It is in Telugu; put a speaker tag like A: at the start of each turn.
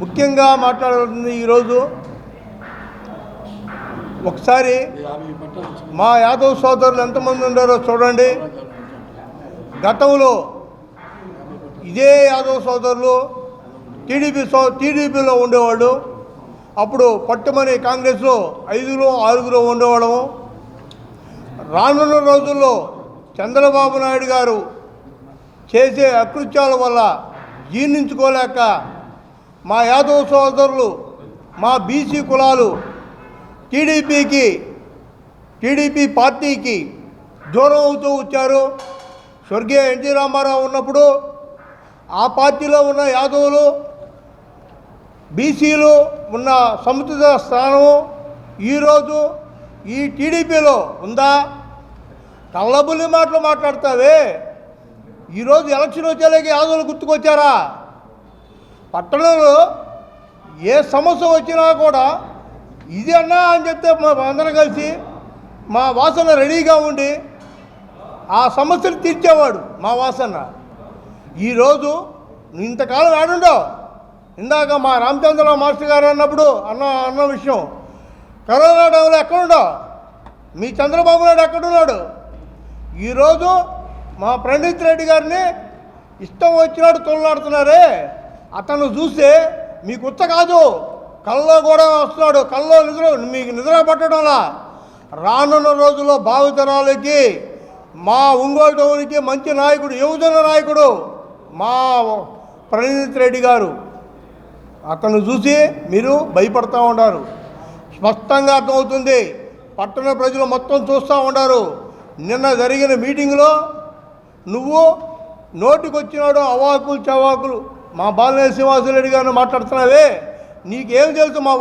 A: ముఖ్యంగా మాట్లాడుతుంది ఈరోజు ఒకసారి మా యాదవ్ సోదరులు ఎంతమంది ఉండారో చూడండి. గతంలో ఇదే యాదవ్ సోదరులు టీడీపీ సో టీడీపీలో ఉండేవాళ్ళు. అప్పుడు పట్టుమని కాంగ్రెస్లో ఐదుగురు ఆరుగురు ఉండేవాళ్ళము. రానున్న రోజుల్లో చంద్రబాబు నాయుడు గారు చేసే అకృత్యాల వల్ల జీర్ణించుకోలేక మా యాదవ్ సోదరులు మా బీసీ కులాలు టీడీపీకి టీడీపీ పార్టీకి దూరం అవుతూ వచ్చారు. స్వర్గీయ ఎన్టీ రామారావు ఉన్నప్పుడు ఆ పార్టీలో ఉన్న యాదవులు బీసీలు ఉన్న సముచిత స్థానం ఈరోజు ఈ టీడీపీలో ఉందా? కళ్ళబుల్లి మాటలు మాట్లాడతావే. ఈరోజు ఎలక్షన్ వచ్చేలాగే యాదవులు గుర్తుకొచ్చారా? పట్టణంలో ఏ సమస్య వచ్చినా కూడా ఇది అన్నా అని చెప్తే మా అందరం కలిసి మా వాసన రెడీగా ఉండి ఆ సమస్యను తీర్చేవాడు మా వాసన. ఈరోజు ఇంతకాలం ఆడుండవు. ఇందాక మా రామచంద్రరావు మాస్టర్ గారు అన్నప్పుడు అన్న అన్న విషయం. కరోనా టైంలో ఎక్కడుండవు? మీ చంద్రబాబు నాయుడు ఎక్కడున్నాడు? ఈరోజు మా ప్రణీత్ రెడ్డి గారిని ఇష్టం వచ్చినాడు తొలలాడుతున్నారే. అతను చూస్తే మీకు ఉత్త కాదు. కళ్ళలో కూడా వస్తున్నాడు. కళ్ళలో నిద్ర మీకు నిద్ర పట్టడంలా రానున్న రోజుల్లో భావితరాలకి మా ఒంగోలు టౌన్కి మంచి నాయకుడు యువజన నాయకుడు మా ప్రణీత్ రెడ్డి గారు. అతను చూసి మీరు భయపడుతూ ఉన్నారు స్పష్టంగా అర్థమవుతుంది. పట్టణ ప్రజలు మొత్తం చూస్తూ ఉన్నారు నిన్న జరిగిన మీటింగ్లో నువ్వు నోటికొచ్చినాడు అవాకులు చవాకులు. మా బాలనే శ్రీనివాసరెడ్డి గారిని మాట్లాడుతున్నావే? నీకేం తెలుసు మా